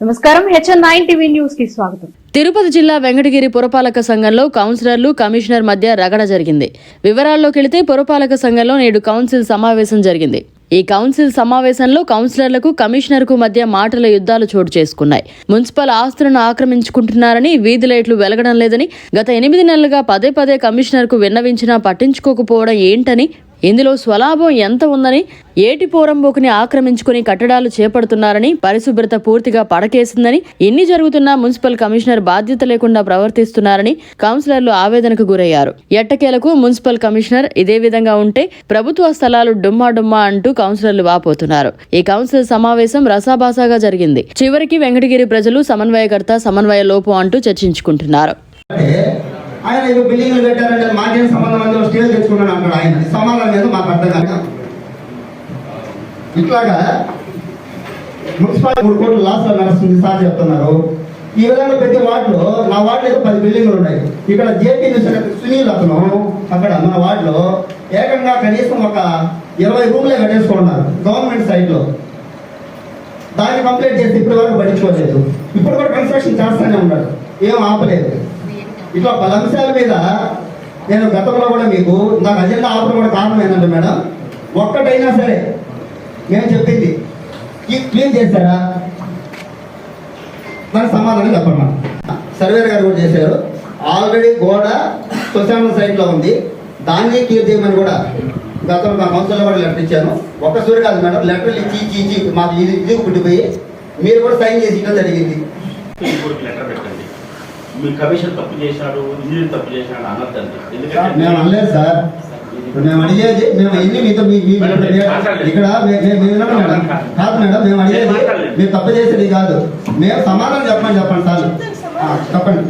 నమస్కారం. HN nine TV న్యూస్కి స్వాగతం. తిరుపతి జిల్లా వెంకటగిరి పురపాలక సంఘంలో కౌన్సిలర్లు కమిషనర్ మధ్య రగడ జరిగింది. వివరాల్లోకి వెళితే పురపాలక సంఘంలో నేడు కౌన్సిల్ సమావేశం జరిగింది. ఈ కౌన్సిల్ సమావేశంలో కౌన్సిలర్లకు కమిషనర్కు మధ్య మాటల యుద్ధాలు చోటు చేసుకున్నాయి. మున్సిపల్ ఆస్తులను ఆక్రమించుకుంటున్నారని వీధి లైట్లు వెలగడం లేదని గత ఎనిమిది నెలలుగా పదే పదే కమిషనర్కు విన్నవించినా పట్టించుకోకపోవడం ఏంటని ఇందులో స్వలాభం ఎంత ఉందని ఏటి పోరంబోకుని ఆక్రమించుకుని కట్టడాలు చేపడుతున్నారని పరిశుభ్రత పూర్తిగా పడకేసిందని ఎన్ని జరుగుతున్నా మున్సిపల్ కమిషనర్ బాధ్యత లేకుండా ప్రవర్తిస్తున్నారని కౌన్సిలర్లు ఆవేదనకు గురయ్యారు. ఎట్టకేలకు మున్సిపల్ కమిషనర్ ఇదే విధంగా ఉంటే ప్రభుత్వ స్థలాలు డుమ్మా డుమ్మా అంటూ కౌన్సిలర్లు వాపోతున్నారు. ఈ కౌన్సిల్ సమావేశం రసాభాసాగా జరిగింది. చివరికి వెంకటగిరి ప్రజలు సమన్వయకర్త సమన్వయ లోపం అంటూ చర్చించుకుంటున్నారు. ఆయన ఏదో బిల్డింగ్లు పెట్టారంటే మాకేం సంబంధం అంటే స్టేజ్ తెచ్చుకున్నాను అంటాడు ఆయన. సమాధానం లేదు మాకు అర్థం కాదు ఇట్లాగా మున్సిపాలిటీ మూడు కోట్లు లాస్ నడుస్తుంది సార్ చెప్తున్నారు. ఈ విధంగా ప్రతి వార్డులో నా వార్డులో ఏదో పది బిల్డింగ్లు ఉన్నాయి. ఇక్కడ జేపీ సునీల్ అతను అక్కడ మన వార్డులో ఏకంగా కనీసం ఒక ఇరవై రూమ్లే కట్టేసుకున్నారు గవర్నమెంట్ సైట్లో దాన్ని కంప్లీట్ చేసి ఇప్పటి వరకు పట్టించుకోలేదు. ఇప్పుడు కూడా కన్స్ట్రక్షన్ చేస్తూనే ఉన్నాడు. ఏం ఆపలేదు. ఇట్లా పది అంశాల మీద నేను గతంలో కూడా మీకు నాకు అజెండా ఆపడం కూడా కారణం ఏంటంటే మేడం ఒక్కటైనా సరే నేను చెప్పింది. ఈ క్లీన్ చేశారా? దానికి సమాధానం చెప్పండి మేడం. సర్వేర్ గారు కూడా చేశారు. ఆల్రెడీ గోడ శ్మశాన సైట్లో ఉంది. దాన్ని క్లియర్ చేయమని కూడా గతంలో నా కౌన్సిల్లో కూడా లెటర్ ఇచ్చాను ఒక్కసారి కాదు మేడం లెటర్లు ఇచ్చి ఇచ్చి ఇచ్చి మాకు ఇది ఇది పుట్టిపోయి మీరు కూడా సైన్ చేసి ఇవ్వడం జరిగింది. లెటర్ పెట్టండి. మీ కమిషన్ తప్పు చేశాడు ఇంజనీర్ తప్పు చేశాడు అనొద్దండి ఎందుకంటే మేము అనలేదు సార్. మేము అడిగేది మేము ఎన్ని మీతో ఇక్కడ కాదు మేడం మేము అడిగేది. మీరు తప్పు చేసేది కాదు. మేము సమాధానం చెప్పండి చెప్పండి సార్. చెప్పండి.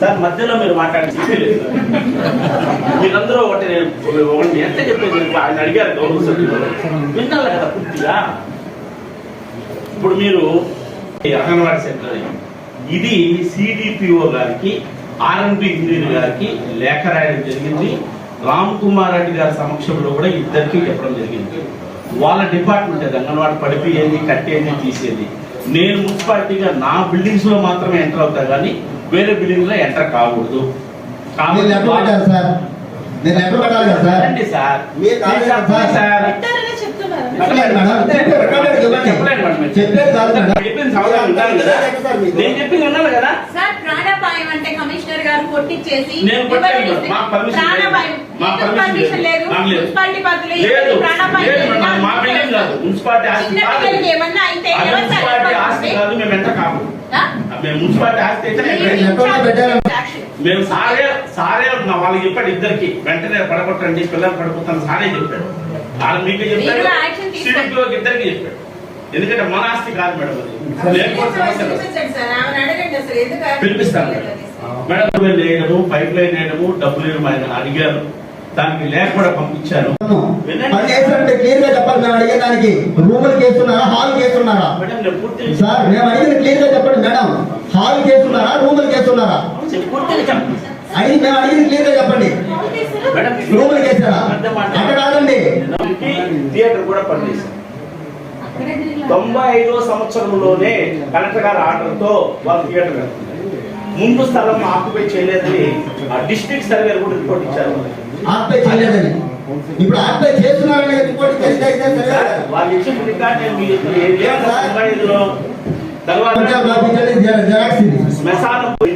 సార్ మధ్యలో మీరు మాట్లాడి చెప్పలేదు మీరందరూ ఒకటి ఒకటి ఎంత చెప్పేది ఆయన అడిగారు గౌరవ సభ్యులు. వినాలి కదా పూర్తిగా. ఇప్పుడు మీరు అంగన్వాడీ సెంటర్ ఇది సిడిపిఓ గారికి ఆర్ఎన్బి ఇంజనీర్ గారికి లేఖ రాయడం జరిగింది. రామ్ కుమార్ రెడ్డి గారి సమక్షంలో కూడా ఇద్దరికి చెప్పడం జరిగింది. వాళ్ళ డిపార్ట్మెంట్ అది అంగన్వాడీ పడిపోయేది కట్టేది తీసేది. నేను మున్సిపాలిటీగా నా బిల్డింగ్స్లో మాత్రమే ఎంటర్ అవుతా కానీ వేరే బిల్డింగ్లో ఎంటర్ కాకూడదు. పెట్టారు సార్. చెప్పలేదు. నేను చెప్పింది కదా? సార్ ప్రాణాపాయం అంటే కమిషనర్ గారు కొట్టించేసి నేను మా పర్మిషన్ లేదు. ప్రాణాపాయం మా ఎందుకు పర్మిషన్ పర్మిషన్ లేదు. లేదు. నాకు లేదు. మున్సిపాలిటీ పరిధిలో ప్రాణాపాయం మా బిల్డింగ్ కాదు. మున్సిపాలిటీ ఆస్తి ఏమన్నా అయితే మున్సిపాలిటీ? ఆస్తి మేము ఎంత? మేము మున్సిపాలిటీ ఆస్తి అయితే మీరు మేము సారే సారే వాళ్ళకి చెప్పాడు ఇద్దరికి. వెంటనే పడగొట్టండి పిల్లలు పడిపోతాను సారే చెప్పాడు. వాళ్ళు మీకు చెప్పాడు ఇద్దరికి చెప్పాడు. ఎందుకంటే మన ఆస్తి కాదు మేడం అది. పిలిపిస్తాను. మేడం. వేయడము పైప్ లైన్ వేయడము డబ్బులు ఇవ్వడం ఆయన అడిగారు. దానికి లేఖ కూడా పంపించారు క్లియర్గా మేము అడిగే దానికి రూములు హాల్ సార్ మేము అడిగింది క్లియర్గా చెప్పండి మేడం. హాల్ రూములు చెప్పండి. అడిగి మేము అడిగింది క్లియర్గా చెప్పండి. మేడం రూములు కేసారా అర్థం మాట. అక్కడ కాదండి దానికి థియేటర్ కూడా పనిచేశారు తొంభై ఐదో సంవత్సరంలోనే కలెక్టర్ గారి ఆర్డర్తో వాళ్ళు థియేటర్ ముందు స్థలం ఆక్యుపై చేయలేదని ఆ డిస్ట్రిక్ట్ సర్వే కూడా రిపోర్ట్ ఇచ్చారు. చేయలేదని? ఇప్పుడు చేస్తున్నారని రిపోర్ట్. వాళ్ళు ఇచ్చిన రికార్డ్ నేను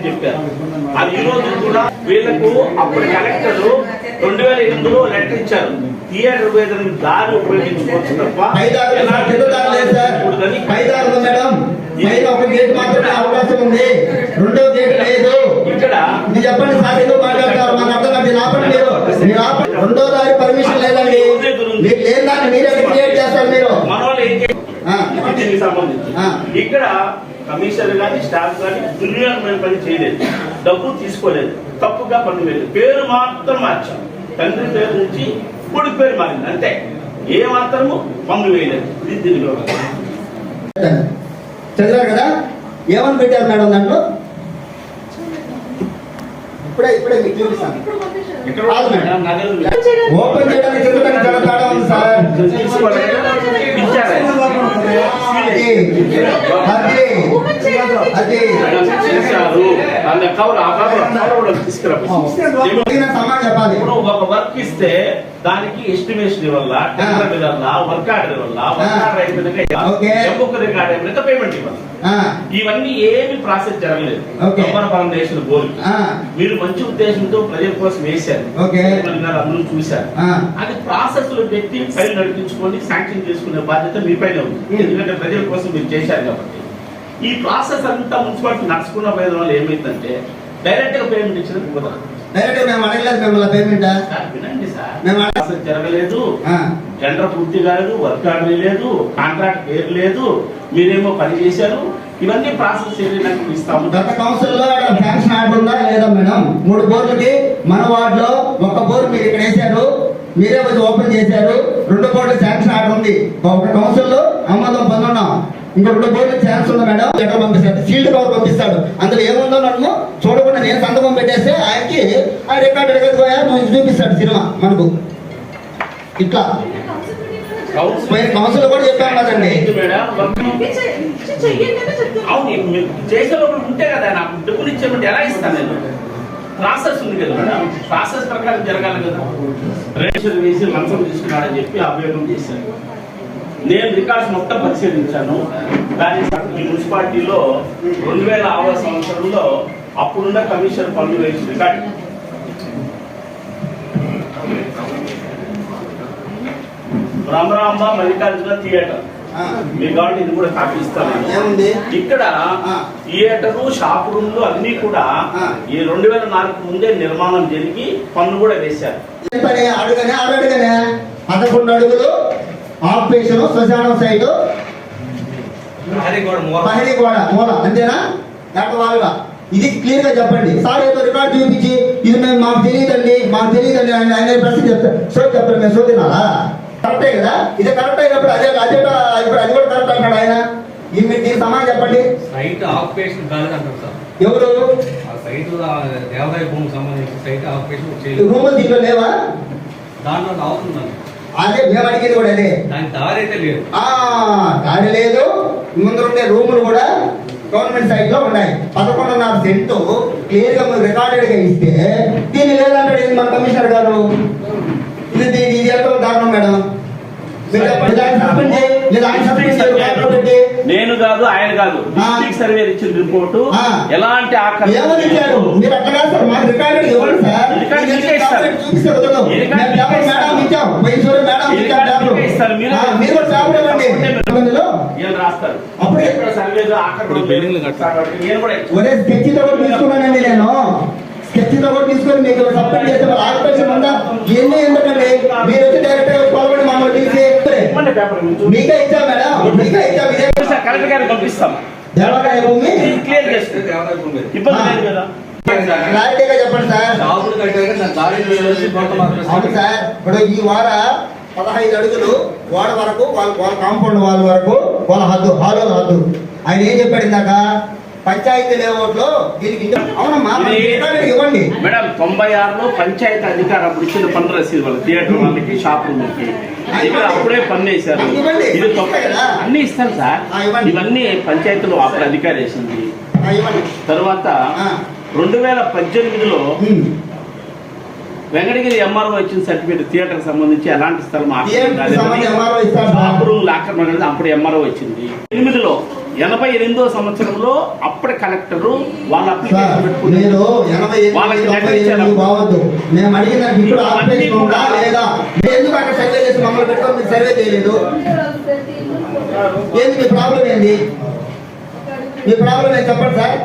చెప్పారు. అది ఈ రోజు కూడా వీళ్ళకు అప్పుడు కలెక్టర్ రెండు వేల ఎనిమిదిలో లెటర్ ఇచ్చారు. థియేటర్ ఉపయోగించుకోవచ్చు తప్ప గేట్ మాత్రమే అవకాశం ఉంది. రెండో గేట్ లేదు. ఇక్కడ చెప్పండి సార్ ఎందుకు మాట్లాడతారు? మాకు అర్థం కాదు. మీరు ఆపండి మీరు. మీరు ఆపండి రెండో దారి పర్మిషన్ లేదండి. మీకు లేని దాన్ని మీరే క్రియేట్ చేస్తారు. ఇక్కడ కమిషనర్ కానీ స్టాఫ్ కానీ దుర్యోగమైన పని చేయలేదు. డబ్బు తీసుకోలేదు. తప్పుగా పని లేదు పేరు మాత్రం మార్చాం తండ్రి పేరు నుంచి కొడుకు పేరు మారింది అంతే. ఏ మాత్రము పనులు వేయలేదు. ఇది దీని చదివారు కదా? ఏమని పెట్టారు మేడం దాంట్లో? ఇప్పుడే ఇప్పుడే మీకు చూపిస్తాను. ఓపెన్ చేయడానికి ఎందుకంటే తీసుకురా. సమాన్ చెప్పాలి. ఒక వర్క్ ఇస్తే దానికి ఎస్టిమేషన్ ఇవ్వాల టెండర్ ఇవ్వాల వర్క్ ఆర్డర్ ఇవ్వాల? Work order okay. M book record అయిపోయినాక పేమెంట్ ఇవ్వాలి? ఇవన్నీ ఏమి ప్రాసెస్ జరగలేదు. ఓకే. గవర్నర్ ఫౌండేషన్ గోల్ మీరు మంచి ఉద్దేశంతో ప్రజల కోసం వేశారు. అందరూ చూశారు. అది ప్రాసెస్లో పెట్టి ఫైల్ నడిపించుకొని శాంక్షన్ చేసుకునే బాధ్యత మీ పైన ఉంది. Hmm. ఎందుకంటే ప్రజల కోసం మీరు చేశారు కాబట్టి. ఈ ప్రాసెస్ అంతా మున్సిపాలిటీ నడుచుకున్న పోయిన వల్ల ఏమైందంటే డైరెక్ట్గా పేమెంట్ ఇచ్చినట్టు కుదరదు డైరెక్ట్ మేము అడగలేదు మిమ్మల్ని పేమెంట్? మేము ప్రాసెస్ జరగలేదు. టెండర్ పూర్తి కాలేదు వర్క్ ఆర్డర్ లేదు కాంట్రాక్ట్ పేరు లేదు మీరేమో పని చేశారు. ఇవన్నీ ప్రాసెస్ ఇస్తాము? గత కౌన్సిల్లో శాంక్షన్ ఆర్డర్ ఉందా? లేదా మేడం? మూడు బోర్డులకి మన వార్డులో ఒక బోర్డు మీరు ఇక్కడ వేశారు మీరే వచ్చి ఓపెన్ చేశారు రెండు బోర్డు శాంక్షన్ ఆర్డర్ ఉంది. ఒక కౌన్సిల్లో ఆమోదం పొందున్నాం ఇంకా రెండు బోర్డు ఛాన్స్ ఉంది మేడం. లెటర్ పంపిస్తాడు. సీల్డ్ కవర్ పంపిస్తాడు. అందులో ఏముందో నన్ను నేను సంతకం పెట్టేస్తే ఆయనకి ఆ రికార్డు ఎడగకపోయా నువ్వు చూపిస్తాడు సినిమా మనకు. ఇట్లా. కౌన్సిల్ కూడా చెప్పాం కదండి ఏంటి మేడం వర్క్ అవును మీరు చేసే లోపల ఉంటే కదా నాకు డబ్బులు ఇచ్చేమంటే ఎలా ఇస్తాను నేను? ప్రాసెస్ ఉంది కదా మేడం ప్రాసెస్ ప్రకారం జరగాలి కదా. రేషన్ వేసి లంచం తీసుకున్నాడని చెప్పి అభియోగం చేశాను నేను రికార్డ్స్ మొత్తం పరిశీలించాను. ఈ మున్సిపాలిటీలో రెండు వేల ఆరవ సంవత్సరంలో అప్పుడున్న కమిషన్ పనులు వేసి రికార్డు రామరాంబ మల్లికార్జున థియేటర్. ఆ, మీకు కాబట్టి ఇది కూడా కాపీ ఇస్తాను. ఏముంది? ఇక్కడ. థియేటర్ షాప్ రూమ్లు అన్ని కూడా. ఈ రెండు వేల నాలుగు ముందే నిర్మాణం జరిగి పన్ను కూడా వేశారు. పదకొండు అడుగులు ఆపరేషన్ శ్మశానం గోడ మూల. అంతేనా? దాంట్లో వాళ్ళుగా ఇది క్లియర్గా చెప్పండి. సార్ ఏదో రికార్డ్ చూపించి ఇది మేము మాకు తెలియదండి మాకు తెలియదండి ఆయన ఆయన ప్రశ్న చెప్తారు సో చెప్తారు మేము సో తినాలా కరెక్టే కదా? ఇది కరెక్ట్ అయినప్పుడు అదే అదే ఇప్పుడు అది కూడా కరెక్ట్ అంటాడు ఆయన. దీనికి సమాధానం చెప్పండి. సైట్ ఆక్యుపేషన్ అంటారు సార్. ఎవరు? సైట్ ఆ దేవాదాయ భూమికి సంబంధించిన సైట్ ఆక్యుపేషన్ రూములు దీంట్లో లేవా? దాంట్లో అవుతుందండి అదే మేము అడిగేది కూడా అదే. దానికి దారి అయితే లేదు. ఆ దాడి లేదు. ముందుండే రూములు కూడా గవర్నమెంట్ సైట్లో ఉన్నాయి. పదకొండున్నర సెంటు క్లియర్గా రికార్డెడ్గా ఇస్తే దీన్ని లేదంటాడు ఏంది మన కమిషనర్ గారు? ఇది ఇది ఇది ఎంత దారుణం మేడం. నేను కాదు ఆయన కాదు. డిస్ట్రిక్ట్ సర్వే ఇచ్చిన రిపోర్టు. ఎలాంటి ఆకలి ఇచ్చారు మీరు కూడా పేపర్ ఇవ్వండి. రాస్తారు? అప్పుడే-. ఒరే స్కెచ్తో కూడా తీసుకున్నానండి నేను. స్కెచ్తో కూడా తీసుకొని మీకు సబ్మిట్ చేస్తే మరి ఆపరేషన్ ఉందా ఎన్ని ఎందుకండి? మీరు వచ్చి డైరెక్ట్ పాల్గొని మమ్మల్ని తీసి. మీకే ఇచ్చాం మేడం మీకే ఇచ్చాం ఇదే కలెక్టర్ గారికి పంపిస్తాం. దేవాలయ భూమి? క్లియర్ చేస్తుంది దేవాదాయ భూమి. ఇబ్బంది లేదు కదా? క్లారిటీగా చెప్పండి సార్. ఇప్పుడు ఈ వార పదహైదు అడుగులు గోడ వరకు వాళ్ళ వాళ్ళ కాంపౌండ్ వాళ్ళ వరకు వాళ్ళ హద్దు హాలో హద్దు ఆయన ఏం చెప్పాడు ఇందాక పంచాయతీ లేఅవుట్లో దీనికి అవునమ్మా ఇవ్వండి మేడం తొంభై ఆరులో పంచాయతీ అధికారం అప్పుడు ఇచ్చిన పన్ను రసీదు వాళ్ళు థియేటర్ వాళ్ళకి షాప్ రూమ్కి ఇక్కడ అప్పుడే పన్ను వేశారు. ఇది? అన్ని ఇస్తారు సార్. ఇవన్నీ పంచాయతీలో అప్పుడు అధికారి వేసింది తర్వాత. రెండు వేల పద్దెనిమిదిలో. వెంకటగిరి ఎంఆర్ఓ ఇచ్చిన సర్టిఫికేట్ థియేటర్ సంబంధించి ఎలాంటి స్థలం. షాప్ రూమ్ ఆక్రమణ అనేది అప్పుడు ఎంఆర్ఓ వచ్చింది ఎనిమిదిలో ఎనభై ఎనిమిదో సంవత్సరంలో అప్పుడే కలెక్టర్ వాళ్ళ అప్లికేషన్ పెట్టుకుని ప్రాబ్లం ఏంది మీ ప్రాబ్లం ఏంటి చెప్పండి సార్?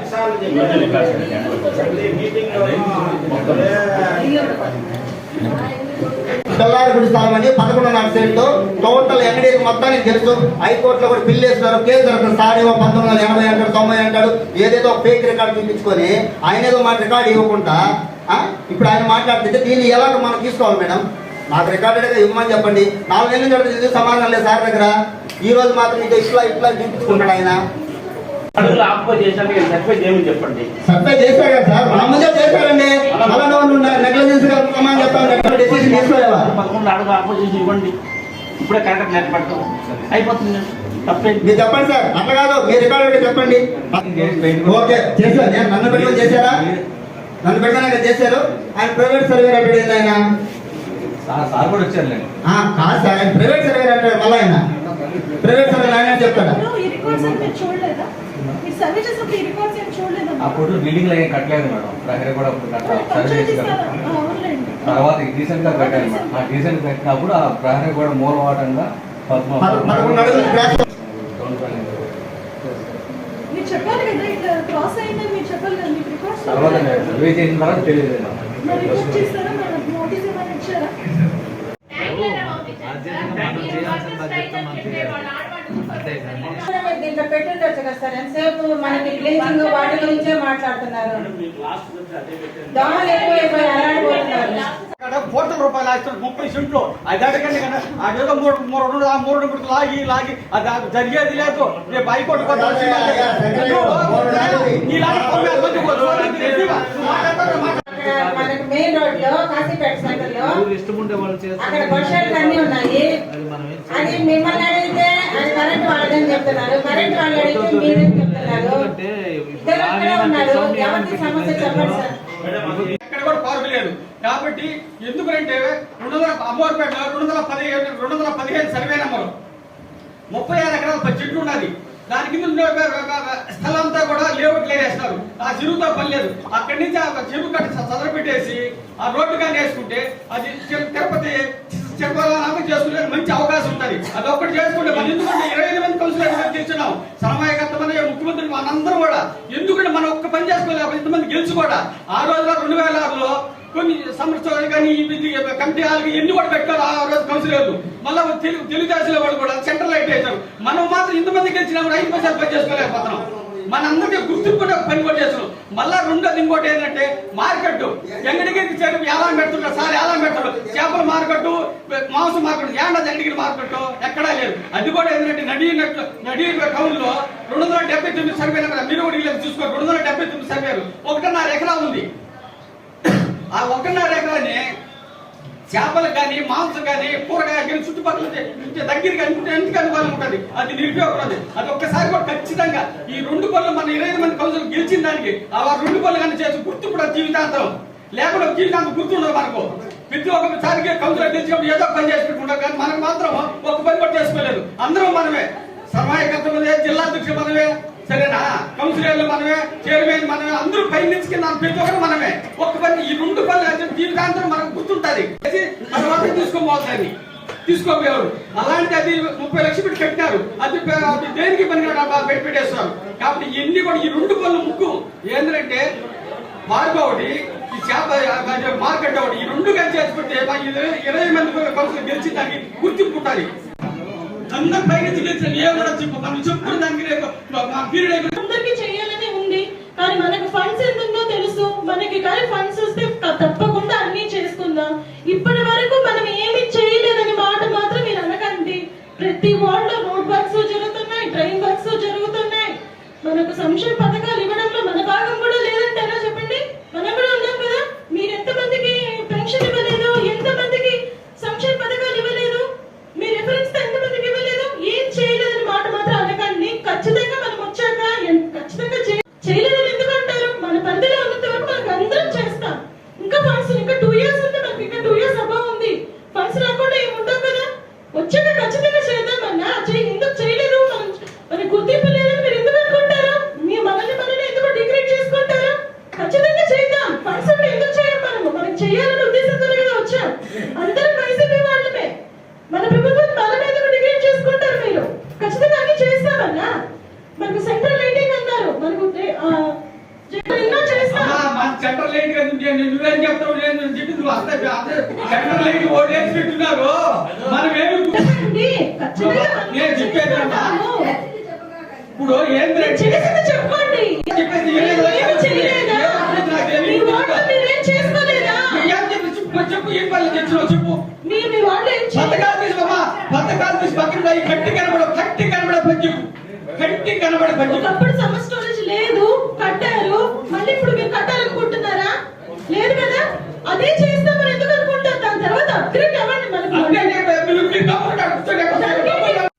తెల్లారి గుడి స్థానమని పదకొండున్నర సెంట్లు. టోటల్ ఎక్కడ మొత్తానికి తెలుసు. హైకోర్టులో కూడా బిల్లు వేస్తున్నారు. కేసు జరుగుతుంది సార్ ఏమో పంతొమ్మిది వందల ఎనభై అంటాడు తొంభై అంటాడు. ఏదేదో ఫేక్ రికార్డు చూపించుకొని ఆయన ఏదో మన రికార్డు ఇవ్వకుండా ఇప్పుడు ఆయన మాట్లాడుతుంటే దీన్ని ఎలా మనం తీసుకోవాలి మేడం? నాకు రికార్డెడ్గా ఇవ్వమని చెప్పండి. నాలుగు నెలలు నుంచి సమాధానం లేదు సార్ దగ్గర. ఈ రోజు మాత్రం ఇది ఇట్లా ఇట్లా చూపించుకుంటాడు ఆయన. సర్వే చేశారు కదా సార్? మా ముందే చేశారండి అలా నువ్వు నెగ్లిజెన్స్గా చెప్పాలి డెసిషన్ తీసుకోలేవా? పదకొండు అడుగు చేసి ఇవ్వండి. ఇప్పుడే కరెక్ట్ నెట్ పడతాం అయిపోతుంది మీరు చెప్పండి సార్. అట్లా కాదు. మీరు రికార్డు చెప్పండి. ఓకే. చేశారు? నేను నన్ను పెట్టుకొని చేశారా? నన్ను పెట్టడానికి చేశారు? ఆయన ప్రైవేట్ సర్వే అంటాడు ఆయన? సార్ కూడా వచ్చారులే ఆ, కాదు సార్. ఆయన ప్రైవేట్ సర్వే అంటాడు మళ్ళీ ఆయన. ప్రైవేట్ సర్వే ఆయన చెప్తాడా. అప్పుడు బిల్డింగ్లో ఏం కట్టలేదు మేడం. ప్రహరీ కూడా అప్పుడు సర్వే. తర్వాత డీసెంట్గా కట్టాలి మేడం. ఆ డీసెంట్ కట్టినప్పుడు ఆ ప్రహరీ కూడా మూలవాటంగా తర్వాత సర్వే చేసిన తర్వాత తెలియదు మరి రిపోర్ట్ చేస్తారా దీంట్లో పెట్టుండొచ్చు కదా సార్? ఎంతసేపు మనకి బ్లీచింగ్ వాటి గురించే మాట్లాడుతున్నారు? దోమలు కోట్ల రూపాయలు ఆస్తున్నారు ముప్పై సెంట్లు. అది అడగండి కదా. అదేదో మూడు మూడు రెండు మూడు రెండు లాగి లాగి. అది జరిగేది లేదు. రేపు హైకోర్టు మనకి మెయిన్ రోడ్లో కాశీపేట సెంటర్లో ఇష్టం ఉండే వాళ్ళు చేస్తారు. అక్కడ బస్ అన్ని ఉన్నాయి. అది మిమ్మల్ని అడిగితే అది కరెంట్ వాళ్ళదని చెప్తున్నారు. కరెంట్ వాళ్ళు అడిగితే మీరేం చెప్తున్నారు? ఎందుకంటే ఇద్దరు అక్కడే ఉన్నారు? ఎవరికి సమస్య చెప్పండి సార్. ఎక్కడ కూడా పార్కు లేదు. కాబట్టి ఎందుకంటే రెండు వందల అమ్మవారిపేట రెండు వందల పదిహేను రెండు వందల పదిహేను సర్వే నెంబరు ముప్పై ఆరు ఎకరాల పది చెట్లు ఉన్నది. దాని కింద స్థలం అంతా కూడా లేఅవుట్ వేస్తారు ఆ చెరువుతో పని లేదు. అక్కడి నుంచి ఆ చెరువు కట్టి చదర పెట్టేసి ఆ రోడ్డు కానీ వేసుకుంటే అది తిరుపతి చెప్పాలని చేసుకునే మంచి అవకాశం ఉంటుంది. అది ఒక్కటి చేసుకుంటే మనం ఎందుకంటే ఇరవై ఐదు మంది కౌన్సిలర్ తెచ్చున్నాం సమయకర్తమని ముఖ్యమంత్రి మనందరం కూడా. ఎందుకంటే మనం ఒక్క పని చేసుకోలేదు ఇంతమంది గెలుచు కూడా ఆ రోజులో రెండు వేల ఆరులో కొన్ని సంవత్సరాలు కానీ ఈ కమిటీ హాల్కి ఎన్ని కూడా పెట్టారు ఆ రోజు కౌన్సిలర్లు. మళ్ళీ తెలుగు తెలుగుదేశంలో వాళ్ళు కూడా సెంట్రల్ లైట్ వేశారు మనం మాత్రం ఇంతమంది గెలిచినా కూడా ఐదు పైసలు పని చేసుకోలేకపోతున్నాం. మనందరికీ గుర్తింపు కూడా పని కూడా చేస్తున్నాం. మళ్ళా రెండోది ఇంకోటి ఏంటంటే మార్కెట్. ఎంగడికి చేరు ఎలా పెడుతున్నారు సార్ ఎలా పెడతారు చేపల మార్కెట్ మాంసం మార్కెట్ ఏంటో ఎంగడికి మార్కెట్ ఎక్కడా లేదు. అది కూడా ఏంటంటే నడి నడి కౌన్లో రెండు వందల డెబ్బై తొమ్మిది సర్వే మీరు కూడా ఇలా చూసుకోండి. రెండు వందల డెబ్బై తొమ్మిది సర్వేలు. ఒకటిన్నర ఎకరా ఉంది. ఆ ఒకటిన్నర ఎకరాని చేపలు కానీ మాంసం కానీ కూరగాయ కానీ చుట్టుపక్కల దగ్గరికి అనుకుంటే ఎందుకు అనుకూలం ఉంటుంది. అది నిరుపయోగపడదు అది. ఒక్కసారి కూడా ఖచ్చితంగా ఈ రెండు పనులు మన ఇరవై మంది కౌన్సిల్ గెలిచిన దానికి ఆ రెండు పనులు కానీ చేసి గుర్తు కూడా జీవితాంతం. లేకుండా జీవితాంతం గుర్తుండదు మనకు. ప్రతి ఒక్కసారికి కౌన్సిలర్ గెలిచినప్పుడు ఏదో పని చేసి ఉండదు కానీ మనకు మాత్రం ఒక పని కూడా చేసుకోలేదు. అందరం మనమే. సర్వాయకర్త మనమే జిల్లా అధ్యక్షుడు మనమే సరేనా? కౌన్సిలర్లు మనమే చైర్మన్ మనమే అందరూ పై నుంచి కింద ప్రతి ఒక్కరు మనమే. పని ఈ రెండు పనులు అయితే జీవితాంతం మనకు గుర్తుంటది తర్వాత తీసుకోబోతుంది తీసుకోపోయారు అలాంటి అది ముప్పై లక్షలు పెట్టి కట్టినారు. అది అది దేనికి పని పెట్టి పెట్టేస్తారు కాబట్టి ఇన్ని కూడా ఈ రెండు పనులు ముక్కు ఏంటంటే మార్పు ఒకటి ఈ చేప మార్కెట్ ఒకటి. ఈ రెండు కలిసి చేసి పెడితే ఇరవై మంది పనులు గెలిచి దానికి గుర్తింపు ఉంటుంది అందరు పైకి గెలిచిన ఏ కూడా చెప్పు. మనం చెప్పుకున్న దానికి పీరియడ్ అందరికీ చేయాలని ఉంది. కానీ మనకు ఫండ్స్ ఎందుకు గా నువ్వు- చెప్తావు? నేను చెప్పింది నువ్వు అంతే అంతే సెంట్రల్ లైట్ ఓటు వేసి పెట్టున్నారు. మనం ఏమి చెప్పండి, నేను చెప్పేది. ఇప్పుడు చెప్పండి. చెప్పేది ఏం ఏం చెప్పి? చెప్పు చెప్పు. ఏం పనులు తెచ్చినావు చెప్పు. పథకాలు తీసి బాబా పథకాలు తీసి పక్కన కట్టి కనబడ కట్టి కనబడ పని చెప్పు. కట్టి కనబడ పని చెప్పు. స్టోరేజ్ లేదు.